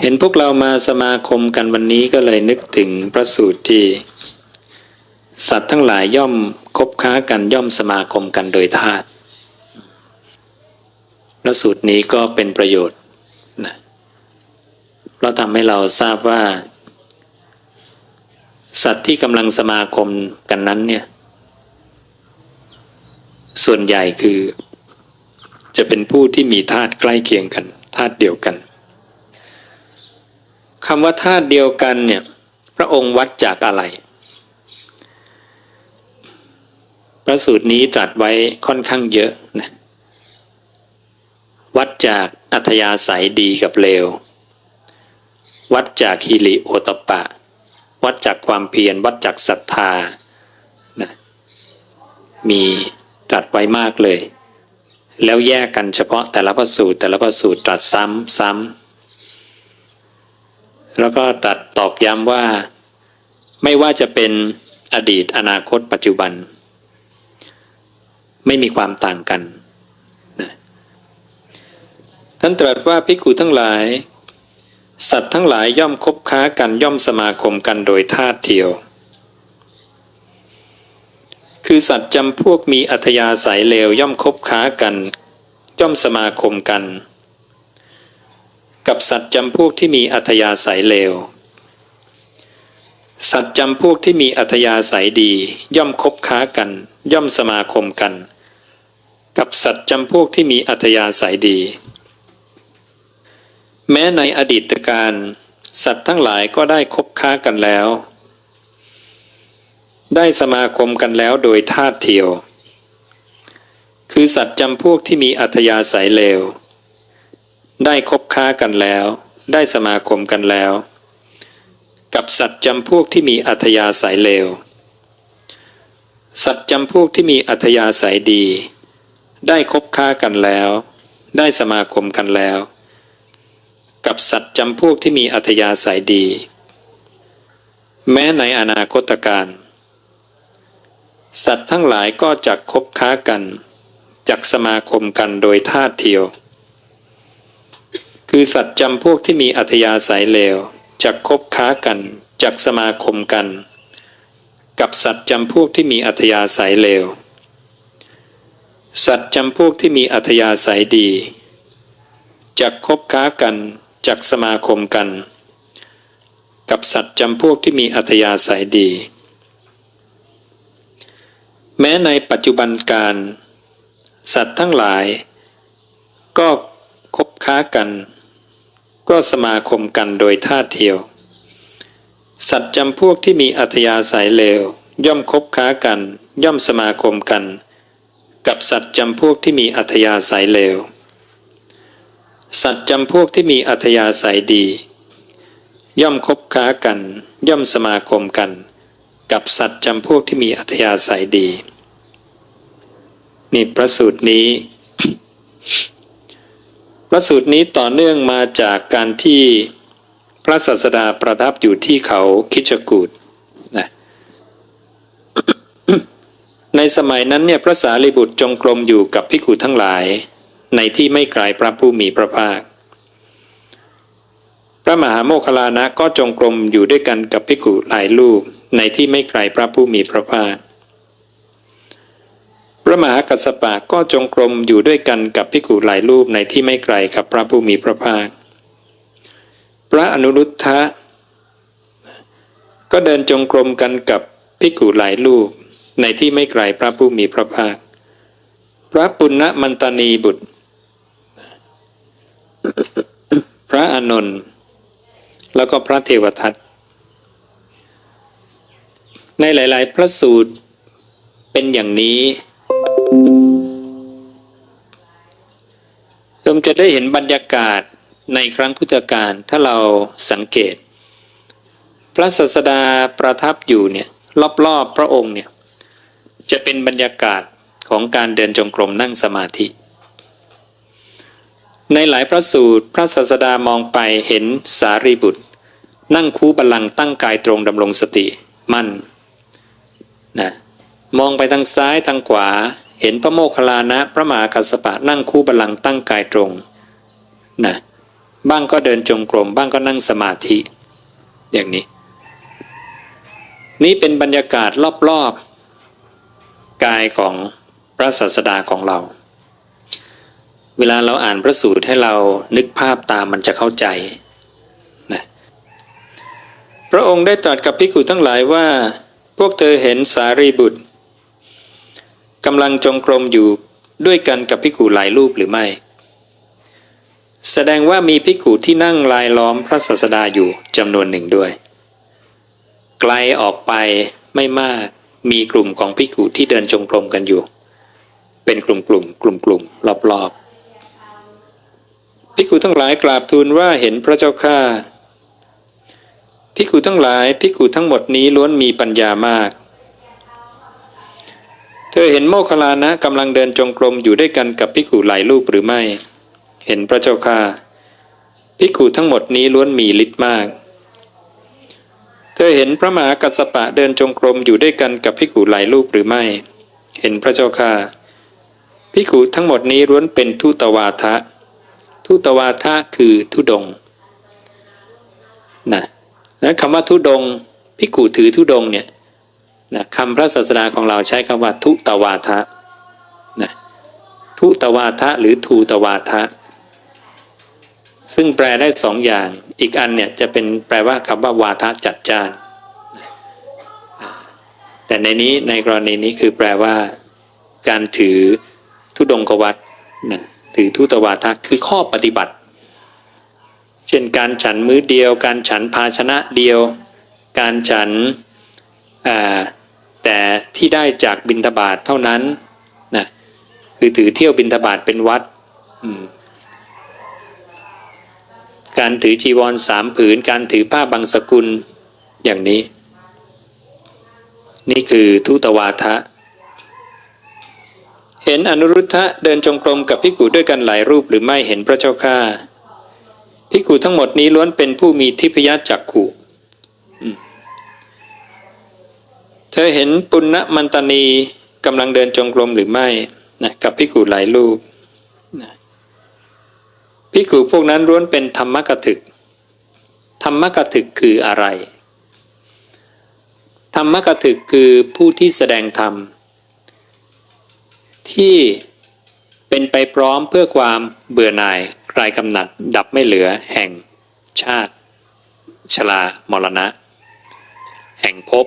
เห็นพวกเรามาสมาคมกันวันนี้ก็เลยนึกถึงพระสูตรที่ สัตว์ทั้งหลายย่อมคบค้ากันย่อมสมาคมกันโดยธาตุพระสูตรนี้ก็เป็นประโยชน์นะเพราะทำให้เราทราบว่า สัตว์ที่กำลังสมาคมกันนั้นเนี่ยส่วนใหญ่คือ จะเป็นผู้ที่มีธาตุใกล้เคียงกันธาตุเดียวกัน คำว่าธาตุเดียวกันเนี่ยพระองค์วัดจากอะไร พระสูตรนี้ตรัสไว้ค่อนข้างเยอะนะวัดจากอัธยาศัยดีกับเลว วัดจากฮิริโอตปะ วัดจากความเพียร วัดจากศรัทธานะมีตรัสไว้มากเลย แล้วแยกกันเฉพาะแต่ละพระสูตรแต่ละพระสูตรตรัสซ้ำซ้ำ แล้วก็ตัดตอกย้ำว่า ไม่ว่าจะเป็นอดีตอนาคตปัจจุบัน ไม่มีความต่างกันนะท่านตรัสว่าภิกขุทั้งหลาย สัตว์ทั้งหลายย่อมคบค้ากันย่อมสมาคมกันโดยธาตุเทียว คือสัตว์จำพวกมีอัธยาศัยเลวย่อมคบค้ากัน ย่อมสมาคมกัน กับสัตว์จำพวกที่มีอัธยาศัยเลว สัตว์จำพวกที่มีอัธยาศัยดี ย่อมคบค้ากัน ย่อมสมาคมกัน กับสัตว์จำพวกที่มีอัธยาศัยดี แม้ในอดีตการ สัตว์ทั้งหลายก็ได้คบค้ากันแล้ว ได้สมาคมกันแล้วโดยธาตุเทียว คือสัตว์จำพวกที่มีอัธยาศัยเลว ได้คบค้ากันแล้ว ได้สมาคมกันแล้ว กับสัตว์จำพวกที่มีอัธยาศัยเลว สัตว์จำพวกที่มีอัธยาศัยดี ได้คบค้ากันแล้ว ได้สมาคมกันแล้ว กับสัตว์จำพวกที่มีอัธยาศัยดี แม้ในอนาคตการสัตว์ทั้งหลายก็จะคบค้ากันจักสมาคมกันโดยธาตุเทียว คือสัตว์จำพวกที่มีอัธยาศัยเลวจักคบค้ากันจักสมาคมกัน กับสัตว์จำพวกที่มีอัธยาศัยเลวสัตว์จำพวกที่มีอัธยาศัยดีจักคบค้ากันจักสมาคมกัน กับสัตว์จำพวกที่มีอัธยาศัยดี แม้ในปัจจุบันการ สัตว์ทั้งหลาย ก็คบค้ากัน ก็สมาคมกันโดยท่าเทียว สัตว์จำพวกที่มีอัธยาศัยเลว ย่อมคบค้ากัน ย่อมสมาคมกัน กับสัตว์จำพวกที่มีอัธยาศัยเลว สัตว์จำพวกที่มีอัธยาศัยดี ย่อมคบค้ากัน ย่อมสมาคมกัน กับสัตว์จำพวกที่มีอัธยาศัยดีนี่พระสูตรนี้ พระสูตรนี้ต่อเนื่องมาจากการที่พระศาสดาประทับอยู่ที่เขาคิชกูดนะในสมัยนั้นเนี่ยพระสารีบุตรจงกรมอยู่กับพิกุทั้งหลาย ในที่ไม่ไกลพระผู้มีพระภาค พระมหาโมคคลานะก็จงกรมอยู่ด้วยกันกับพิกุหลายรูปในที่ไม่ไกลพระผู้มีพระภาค พระมหากัสสปะก็จงกรมอยู่ด้วยกันกับพิกุหลายรูปในที่ไม่ไกลกับพระผู้มีพระภาค พระอนุรุทธะก็เดินจงกรมกันกับพิกุหลายรูปในที่ไม่ไกลพระผู้มีพระภาค พระปุณณมันตานีบุตร พระอานนท์แล้วก็พระเทวทัตในหลาย ๆ พระสูตรเป็นอย่างนี้ มจะได้เห็นบรรยากาศในครั้งพุทธกาลถ้าเราสังเกต พระศาสดาประทับอยู่เนี่ยรอบๆพระองค์เนี่ยจะเป็นบรรยากาศของการเดินจงกรมนั่งสมาธิ ในหลายพระสูตรพระศาสดามองไปเห็นสารีบุตร นั่งคูบัลลังตั้งกายตรงดำรงสติมั่นนะมองไปทางซ้ายทางขวา เห็นพระโมคคัลลานะ พระมหากัสสปะนั่งคู่บัลลังก์ตั้งกายตรงนะบ้างก็เดินจงกรมบ้างก็นั่งสมาธิ อย่างนี้ นี่เป็นบรรยากาศรอบๆกายของพระศาสดาของเรา เวลาเราอ่านพระสูตรให้เรานึกภาพตามมันจะเข้าใจนะพระองค์ได้ตรัสกับภิกษุทั้งหลายว่า พวกเธอเห็นสารีบุตร กำลังจงกรมอยู่ด้วยกันกับภิกษุหลายรูปหรือไม่ แสดงว่ามีภิกษุที่นั่งลายล้อมพระศาสดาอยู่จำนวนหนึ่งด้วย ไกลออกไปไม่มากมีกลุ่มของภิกษุที่เดินจงกรมกันอยู่ เป็นกลุ่มกลุ่มกลุ่มกลุ่มรอบรอบๆภิกษุทั้งหลายกราบทูลว่าเห็นพระเจ้าข้าภิกษุทั้งหลายภิกษุทั้งหมดนี้ล้วนมีปัญญามาก เห็นโมคคลานะกำลังเดินจงกรมอยู่ด้วยกันกับภิกษุหลายรูปหรือไม่ เห็นพระเจ้าข้าภิกษุทั้งหมดนี้ล้วนมีฤทธิ์มาก เธอเห็นพระมหากัสสปะเดินจงกรมอยู่ด้วยกันกับภิกษุหลายรูปหรือไม่ เห็นพระเจ้าข้าภิกษุทั้งหมดนี้ล้วนเป็นทุตวาทะ ทุตวาทะคือทุดงนะและคำว่าทุดงค์ภิกษุถือทุดงเนี่ย นะคำพระศาสดาของเราใช้คำว่าทุตวาทะนะทุตวาทะหรือทูตวาทะ ซึ่งแปลได้สองอย่าง อีกอันเนี่ยจะเป็นแปลว่าคำว่าวาทะจัดจ้าน แต่ในนี้ในกรณีนี้คือแปลว่า การถือทุดงกวัตนะถือทุตวาทะคือข้อปฏิบัติ เช่นการฉันมื้อเดียว การฉันภาชนะเดียว การฉันอ่า แต่ที่ได้จากบิณฑบาตเท่านั้นนะคือถือเที่ยวบิณฑบาตเป็นวัดการถือจีวรสามผืน การถือผ้าบางสกุลอย่างนี้ นี่คือทุตวาทะ เห็นอนุรุทธะเดินจงกรมกับพิกูด้วยกันหลายรูปหรือไม่เห็นพระเจ้าข้าพิกูทั้งหมดนี้ล้วนเป็นผู้มีทิพยจักขุอืม เธอเห็นปุณณมันตานีกำลังเดินจงกรมหรือไม่นะกับพิกูหลายรูปภิกษุพวกนั้นล้วนเป็นธรรมกถึก ธรรมกถึกคืออะไร ธรรมกถึกคือผู้ที่แสดงธรรม ที่เป็นไปพร้อมเพื่อความเบื่อหน่ายคลายกำหนัด ดับไม่เหลือแห่งชาติ ชลามรณะ แห่งภพ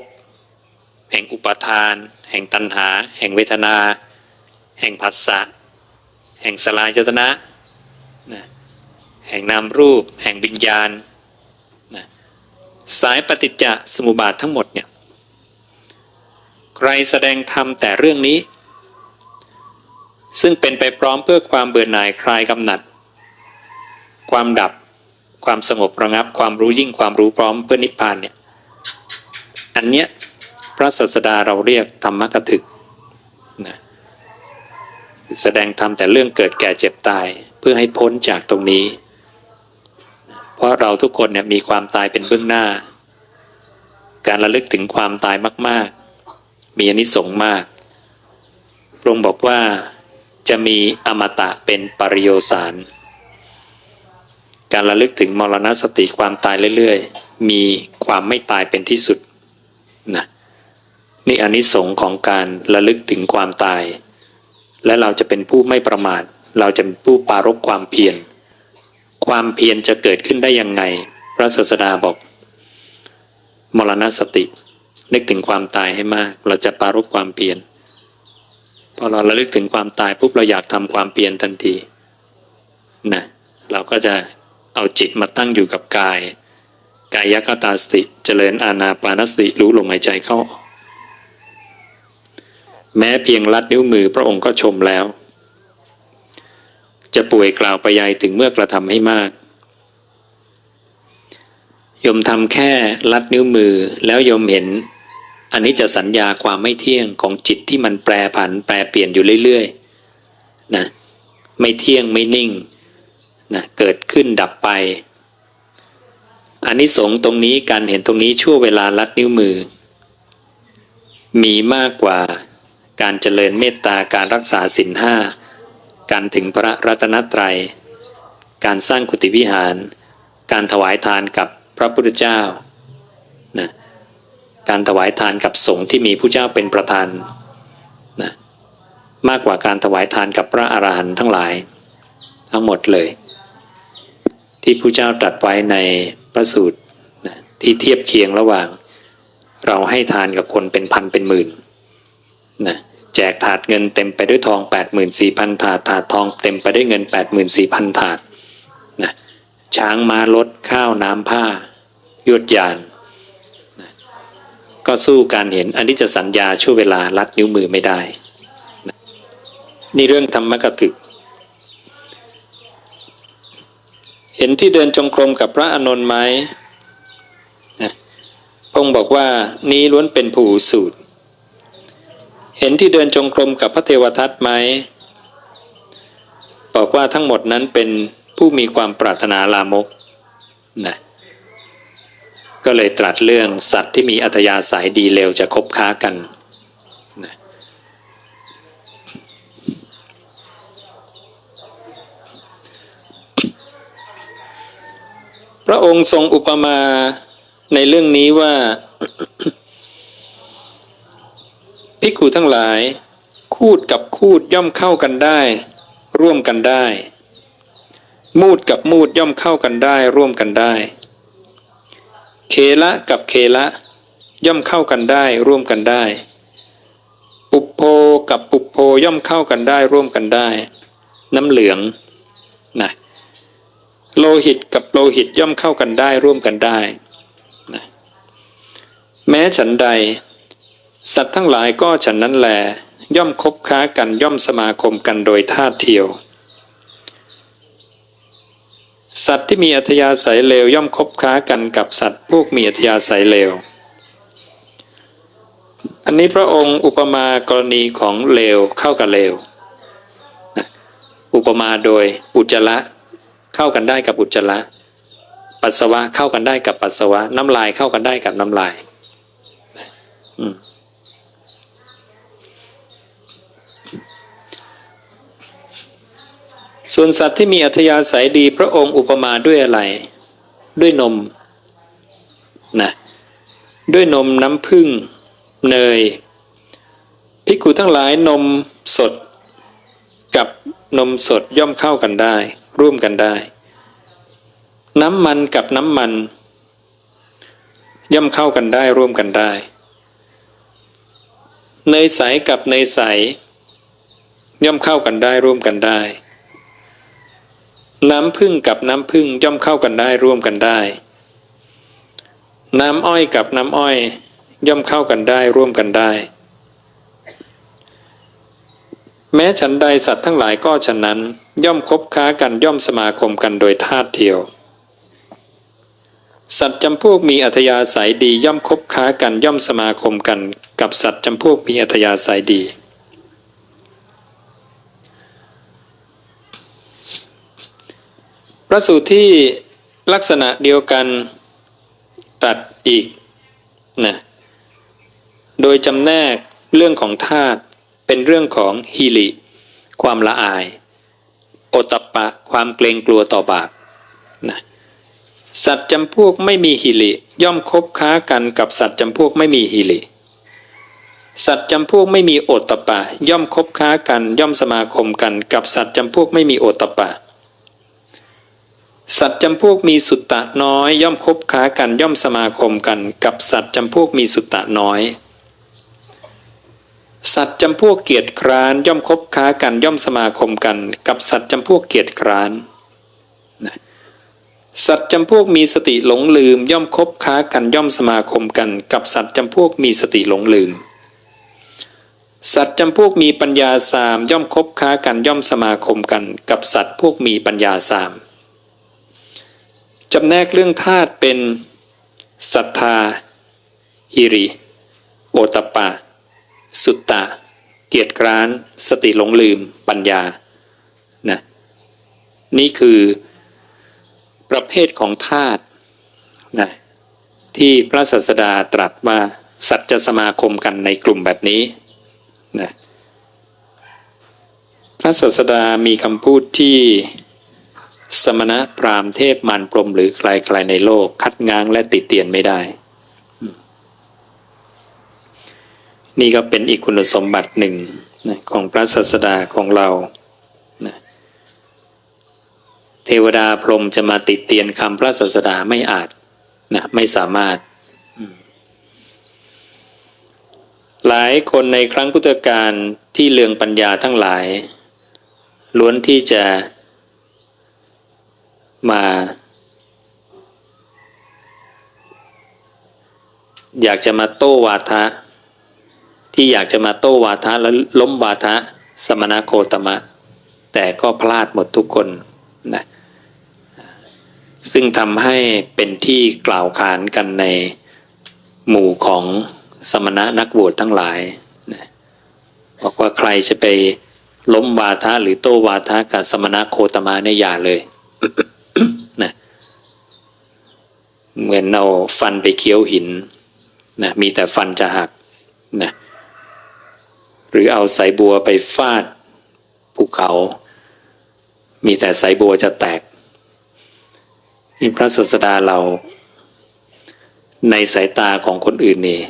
แห่งอุปาทาน แห่งตัณหา แห่งเวทนา แห่งผัสสะ แห่งสลายจตนะนะแห่งนามรูป แห่งวิญญาณนะสายปฏิจจสมุปบาททั้งหมดเนี่ยใครแสดงธรรมแต่เรื่องนี้ ซึ่งเป็นไปพร้อมเพื่อความเบื่อหน่ายคลายกำหนัด ความดับความสงบระงับ ความรู้ยิ่งความรู้พร้อมเพื่อนิพพานเนี่ยอันเนี้ย พระศาสดาเราเรียกธรรมกถึกนะแสดงธรรมแต่เรื่องเกิดแก่เจ็บตายเพื่อให้พ้นจากตรงนี้ เพราะเราทุกคนเนี่ยมีความตายเป็นเบื้องหน้า การระลึกถึงความตายมาก ๆ มีอนิสงส์มากพระองค์บอกว่าจะมีอมตะเป็นปริโยสารการระลึกถึงมรณสติความตายเรื่อย ๆ มีความไม่ตายเป็นที่สุดนะ นี่อนิสงส์ของการระลึกถึงความตาย และเราจะเป็นผู้ไม่ประมาท เราจะเป็นผู้ปรารบความเพียร ความเพียรจะเกิดขึ้นได้ยังไง พระศาสดาบอก มรณสติ นึกถึงความตายให้มาก เราจะปรารบความเพียร พอเราระลึกถึงความตายปุ๊บเราอยากทำความเพียรทันทีนะเราก็จะเอาจิตมาตั้งอยู่กับกาย กายคตาสติ เจริญอานาปานสติรู้ลมหายใจเข้าออก แม้เพียงลัดนิ้วมือพระองค์ก็ชมแล้ว จะป่วยกล่าวไปยายถึงเมื่อกระทำให้มากยมทำแค่ลัดนิ้วมือแล้วยมเห็น อันนี้จะสัญญาความไม่เที่ยงของจิตที่มันแปรผันแปรเปลี่ยนอยู่เรื่อยๆนะไม่เที่ยงไม่นิ่งนะเกิดขึ้นดับไป อันนี้สงตรงนี้การเห็นตรงนี้ชั่วเวลาลัดนิ้วมือ มีมากกว่า การเจริญเมตตาการรักษาศีลห้าการถึงพระรัตนตรัย การสร้างกุฏิวิหาร การถวายทานกับพระพุทธเจ้านะการถวายทานกับสงฆ์ที่มีผู้เจ้าเป็นประธานนะมากกว่าการถวายทานกับพระอรหันต์ทั้งหลาย ทั้งหมดเลย ที่ผู้เจ้าตรัสไว้ในพระสูตรนะที่เทียบเคียงระหว่าง เราให้ทานกับคนเป็นพันเป็นหมื่นนะ แจกถาดเงินเต็มไปด้วยทอง 84,000 ถาด ถาดทองเต็มไปด้วยเงิน 84,000 ถาดนะช้างม้ารถข้าวน้ำผ้ายวดยานนะก็สู้การเห็นอันิจจสัญญาช่วเวลาลัดนิ้วมือไม่ได้นะนี่เรื่องธรรมกถึก เห็นที่เดินจงกรมกับพระอานนท์ไหมนะพงค์บอกว่านี้ล้วนเป็นผู้สูตร เห็นที่เดินจงกรมกับพระเทวทัตไหม บอกว่าทั้งหมดนั้นเป็นผู้มีความปรารถนาลามกนะก็เลยตรัสเรื่องสัตว์ที่มีอัธยาศัยดีเลวจะคบค้ากันนะพระองค์ทรงอุปมาในเรื่องนี้ว่า ภิกขุทั้งหลาย คูดกับคูดย่อมเข้ากันได้ ร่วมกันได้ มูดกับมูดย่อมเข้ากันได้ ร่วมกันได้ เคละกับเคละย่อมเข้ากันได้ ร่วมกันได้ ปุปโพกับปุปโพย่อมเข้ากันได้ ร่วมกันได้ น้ำเหลืองนะโลหิตกับโลหิตย่อมเข้ากันได้ ร่วมกันได้นะแม้ฉันใด สัตว์ทั้งหลายก็ฉันนั้นแล ย่อมคบค้ากันย่อมสมาคมกันโดยท่าเทียว สัตว์ที่มีอัธยาศัยเลวย่อมคบค้ากันกับสัตว์พวกมีอัธยาศัยเลว อันนี้พระองค์อุปมากรณีของเลวเข้ากับเลว อุปมาโดยอุจจาระเข้ากันได้กับอุจจาระปัสสาวะเข้ากันได้กับปัสสาวะ น้ำลายเข้ากันได้กับน้ำลาย อืม ส่วนสัตว์ที่มีอัธยาศัยดีพระองค์อุปมาด้วยอะไร ด้วยนมนะด้วยนมน้ำผึ้งเนยภิกุทั้งหลายนมสด กับนมสดย่อมเข้ากันได้ ร่วมกันได้ น้ำมันกับน้ำมัน ย่อมเข้ากันได้ร่วมกันได้ เนยใสกับเนยใส ย่อมเข้ากันได้ร่วมกันได้ น้ำพึ่งกับน้ำพึ่งย่อมเข้ากันได้ร่วมกันได้ น้ำอ้อยกับน้ำอ้อย ย่อมเข้ากันได้ร่วมกันได้ แม้ฉันใดสัตว์ทั้งหลายก็ฉะนั้น ย่อมคบค้ากันย่อมสมาคมกันโดยธาตุเทียว สัตว์จำพวกมีอัธยาศัยดีย่อมคบค้ากันย่อมสมาคมกัน กับสัตว์จำพวกมีอัธยาศัยดี พระสูตรที่ลักษณะเดียวกันตัดอีกนะโดยจำแนกเรื่องของธาตุเป็นเรื่องของฮิริความละอาย โอตปปะ ความเกรงกลัวต่อบาปนะสัตว์จำพวกไม่มีฮิริย่อมคบค้ากันกับสัตว์จำพวกไม่มีฮิริสัตว์จำพวกไม่มีโอตปปะ ย่อมคบค้ากัน ย่อมสมาคมกัน กับสัตว์จำพวกไม่มีโอตตปปะ สัตว์จำพวกมีสุตตะน้อย ย่อมคบค้ากันย่อมสมาคมกัน กับสัตว์จำพวกมีสุตตะน้อย สัตว์จำพวกเกียรติคร้านย่อมคบค้ากันย่อมสมาคมกัน กับสัตว์จำพวกเกียรติคร้านสัตว์จำพวกมีสติหลงลืม ย่อมคบค้ากันย่อมสมาคมกัน กับสัตว์จำพวกมีสติหลงลืม สัตว์จำพวกมีปัญญาสามย่อมคบค้ากันย่อมสมาคมกัน กับสัตว์พวกมีปัญญาสาม จำแนกเรื่องธาตุเป็นศรัทธาฮิริ โอตปะ สุตตะ เกียรติคร้าน สติหลงลืม ปัญญานะนี่คือประเภทของธาตุนะที่พระศาสดาตรัสว่าสัตว์จะสมาคมกันในกลุ่มแบบนี้นะพระศาสดามีคำพูดที่ สมณะพราหมณ์เทพมารพรมหรือใครๆในโลก คัดง้างและติเตียนไม่ได้ นี่ก็เป็นอีกคุณสมบัติหนึ่งนะของพระศาสดาของเรานะเทวดาพรหมจะมาติเตียนคำพระศาสดาไม่อาจนะไม่สามารถ หลายคนในครั้งพุทธกาลที่เลืองปัญญาทั้งหลาย ล้วนที่จะ มา อยากจะมาโต้วาทะ ที่อยากจะมาโต้วาทะแล้วล้มวาทะสมณโคตมะ แต่ก็พลาดหมดทุกคนนะซึ่งทำให้เป็นที่กล่าวขานกันในหมู่ของสมณะนักบวชทั้งหลายนะบอกว่าใครจะไปล้มวาทะหรือโต้วาทะกับสมณะโคตมะเนี่ยอย่าเลย นะ เหมือนเอาฟันไปเคี้ยวหินนะมีแต่ฟันจะหักนะหรือเอาสายบัวไปฟาดภูเขา มีแต่สายบัวจะแตกนี่พระศาสดาเราในสายตาของคนอื่นนี่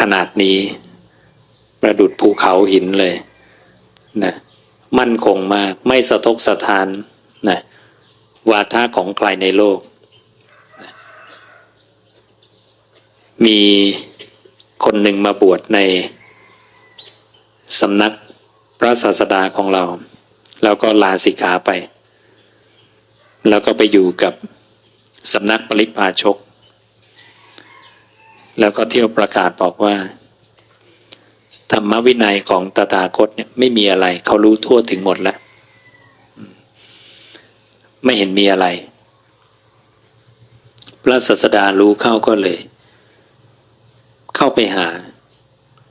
ขนาดนี้ ประดุดภูเขาหินเลยนะมั่นคงมากไม่สะทกสะทาน วาทะของใครในโลก มีคนหนึ่งมาบวชในสำนักพระศาสดาของเรา แล้วก็ลาสิกขาไป แล้วก็ไปอยู่กับสำนักปริพาชก แล้วก็เที่ยวประกาศบอกว่า ธรรมวินัยของตถาคตเนี่ยไม่มีอะไร เขารู้ทั่วถึงหมดแล้ว ไม่เห็นมีอะไร พระศาสดารู้เข้าก็เลย เข้าไปหา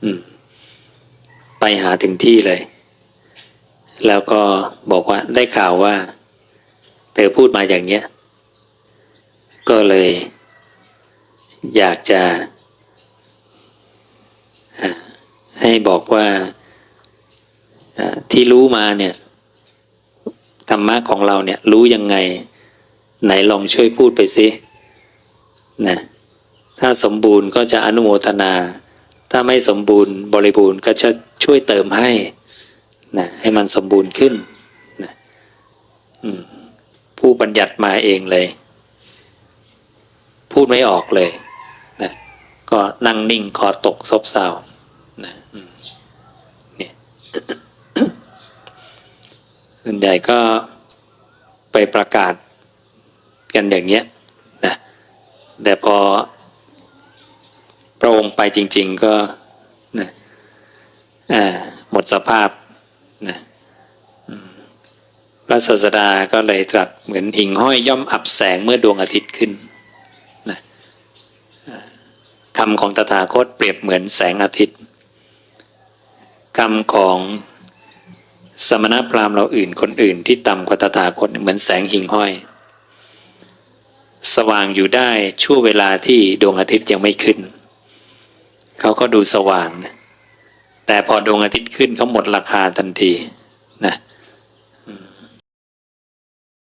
อืม ไปหาถึงที่เลย แล้วก็บอกว่าได้ข่าวว่า เธอพูดมาอย่างเนี้ย ก็เลย อยากจะให้บอกว่าที่รู้มาเนี่ย ธรรมะของเราเนี่ยรู้ยังไง ไหนลองช่วยพูดไปสินะถ้าสมบูรณ์ก็จะอนุโมทนา ถ้าไม่สมบูรณ์บริบูรณ์ก็จะช่วยเติมให้นะให้มันสมบูรณ์ขึ้นนะผู้บัญญัติมาเองเลย พูดไม่ออกเลยนะก็นั่งนิ่งคอตกซบเซานะอืมเนี่ย ส่วนใหญ่ก็ไปประกาศกันอย่างเนี้ยนะแต่พอพระองค์ไปจริง ๆก็นะหมดสภาพนะพระศาสดาก็เลยตรัสเหมือนหิ่งห้อยย่อมอับแสงเมื่อดวงอาทิตย์ขึ้นนะคำของตถาคตเปรียบเหมือนแสงอาทิตย์คำของ สมณพราหมณ์เราอื่นคนอื่นที่ต่ำกว่าตถาคตเหมือนแสงหิ่งห้อย สว่างอยู่ได้ชั่วเวลาที่ดวงอาทิตย์ยังไม่ขึ้น เขาก็ดูสว่าง แต่พอดวงอาทิตย์ขึ้นเขาหมดราคาทันที